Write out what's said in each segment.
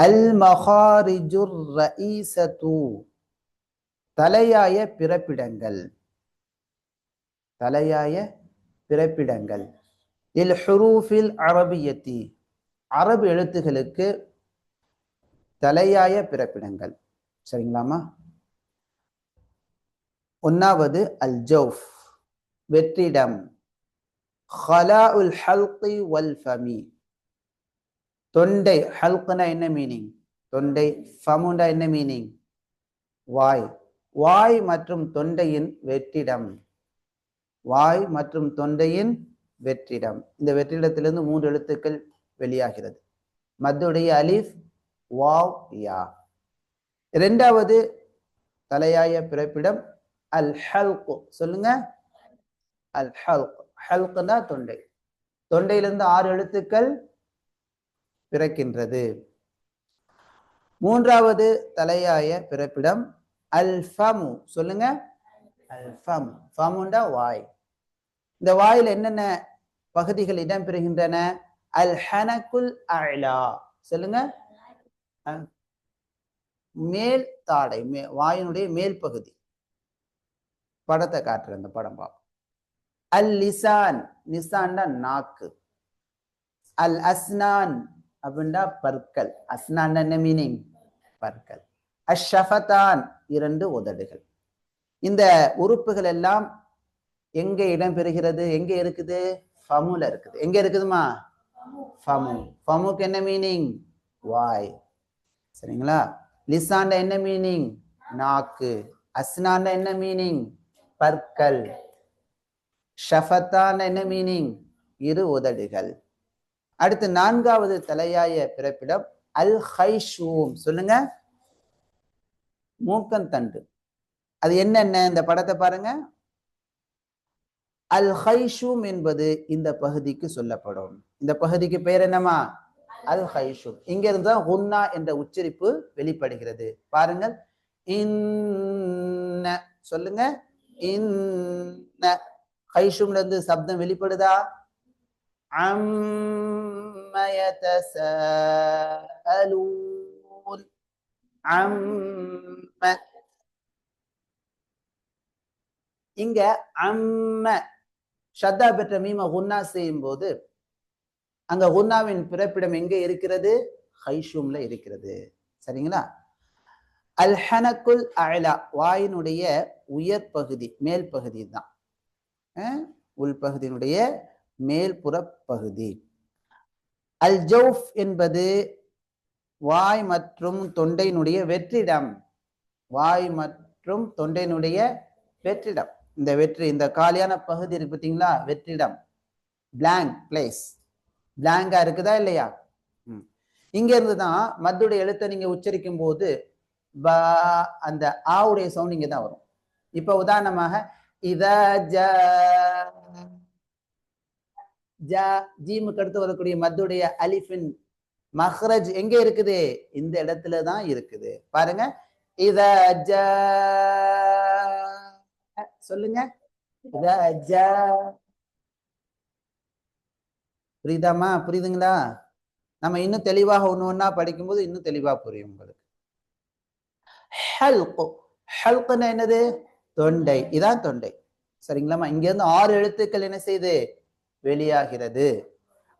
அல் மஹாரிஜுர் ரஈசத்து தலையாய பிறப்பிடங்கள். தலையாய பிறப்பிடங்கள். இல் ஹுரூஃபில் அரபியத்தி. அரபு எழுத்துகளுக்கு தலையாய பிறப்பிடங்கள். சரிங்களாமா ஒன்னாவது அல் ஜௌஃப். வெற்றிடம். ஹலா உல் ஹல்கி வல் ஃபமி. தொண்டை ஹல்குனா என்ன மீனிங் தொண்டை ஃபமுண்டா என்ன மீனிங் வாய். வாய் மற்றும் தொண்டையின் வெற்றிடம். வாய் மற்றும் தொண்டையின் வெற்றிடம். இந்த வெற்றிடத்திலிருந்து மூன்று எழுத்துக்கள் வெளியாகிறது. மத்துடைய அலிஃப் வாவ் யா. இரண்டாவது தலையாய பிறப்பிடம் அல் ஹல்கு சொல்லுங்க. அல் ஹல்க் ஹல்குனா தொண்டை. தொண்டையிலிருந்து ஆறு எழுத்துக்கள் பிறக்கின்றது. மூன்றாவது தலையாய பிறப்பிடம் அல் ஃபமு சொல்லுங்க. அல் ஃபம் ஃபமுண்டா வாய். இந்த வாயில் என்னென்ன பகுதிகள் இடம் பெறுகின்றன அல் ஹனக்குல் அலா சொல்லுங்க. அஹ், மேல் தாடை மே வாயினுடைய மேல் பகுதி. படத்தை காட்டுற அந்த படம் பார்ப்போம் அல் லிசான் நிசான்டா நாக்கு. அல் அஸ்னான். அப்படின்னா பற்கள். அஸ்னான் என்ன மீனிங் பற்கள். அஷஃபதான் இரண்டு உதடுகள். இந்த உறுப்புகள் எல்லாம் எங்க இடம்பெறுகிறது எங்க இருக்குது? ஃபமுல இருக்குது. எங்க இருக்குதுமா? ஃபமு. ஃபமுக்கு என்ன மீனிங் வாய். சரிங்களா? லிசாண்ட என்ன மீனிங் நாக்கு. அஸ்னாண்ட என்ன மீனிங் பற்கள். ஷஃபத்தான என்ன மீனிங் இரு உதடுகள். அடுத்து நான்காவது தலையாய பிறப்பிடம் அல் ஹைஷூம் சொல்லுங்க மூக்கந்தண்டு அது என்னென்ன இந்த படத்தை பாருங்க. அல் ஹைஷூம் என்பது இந்த பகுதிக்கு சொல்லப்படும். இந்த பகுதிக்கு பெயர் என்னமா அல் ஹைஷூம் இங்க இருந்து ஹுன்னா என்ற உச்சரிப்பு வெளிப்படுகிறது. பாருங்கள். இன்ன. சொல்லுங்க. இன்ன. ஹைஷூம்ல இருந்து சப்தம் வெளிப்படுதா? عَمَّ يَتَسَاءَلُونَ عَمَّ இங்க அம்ம ஷத்தா பெற்ற மீம குன்னா செய்யும் போது அங்க குன்னாவின் பிறப்பிடம் எங்க இருக்கிறது ஹைஷூம்ல இருக்கிறது சரிங்களா அல் ஹனக்குல் அலா வாயினுடைய உயர் பகுதி மேல் பகுதி தான் அஹ், உள்பகுதியினுடைய மேல்புற பகுதி. அல் ஜவுஃப் என்பது வாய் மற்றும் தொண்டையினுடைய வெற்றிடம். வாய் மற்றும் தொண்டையினுடைய வெற்றிடம். இந்த வெற்றி இந்த காலியான பகுதி இருக்கு பார்த்தீங்களா வெற்றிடம். பிளாங்க் பிளேஸ் பிளாங்கா இருக்குதா இல்லையா? ம். இங்க இருந்து தான் மத்துடைய எழுத்தை நீங்க உச்சரிக்கும் போது அந்த ஆவுடைய சவுண்ட் இங்க தான் வரும். இப்ப உதாரணமாக இத ஜ ஜீமுக்கு அடுத்து வரக்கூடிய மத்துடைய அலிஃபின் மஹ்ரஜ் எங்க இருக்குது? இந்த இடத்துல தான் இருக்குது. பாருங்க. இத ஜ சொல்லுங்க. இத ஜ. புரியுதுங்களா? நம்ம இன்னும் தெளிவாக ஒண்ணு ஒன்றா படிக்கும்போது இன்னும் தெளிவா புரியும் உங்களுக்கு. ஹல்கு. ஹல்குன்னா என்னது? தொண்டை. இதான் தொண்டை. சரிங்களாம்மா? இங்க இருந்து ஆறு எழுத்துக்கள் என்ன செய்யுது வெளியாகிறது.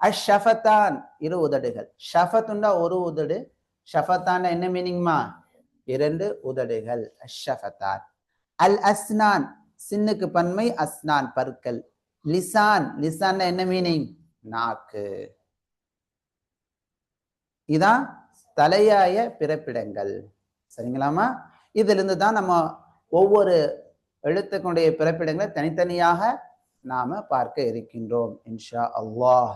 அஷஃபத்தான் இரு உதடுகள். ஷஃபத்துண்டா ஒரு உதடு ஷஃபத்தான் என்ன மீனிங்மா இரண்டு உதடுகள். அஷஃபத்தான். அல் அஸ்னான் சின்னுக்கு பன்மை அஸ்னான் பற்கள். லிசான் லிசான் என்ன மீனிங் நாக்கு. இதான் தலையாய பிறப்பிடங்கள். சரிங்களாமா இதிலிருந்து தான் நம்ம ஒவ்வொரு எழுத்துக்களுடைய பிறப்பிடங்களை தனித்தனியாக நாம பார்க்க இருக்கின்றோம் இன்ஷா அல்லாஹ்.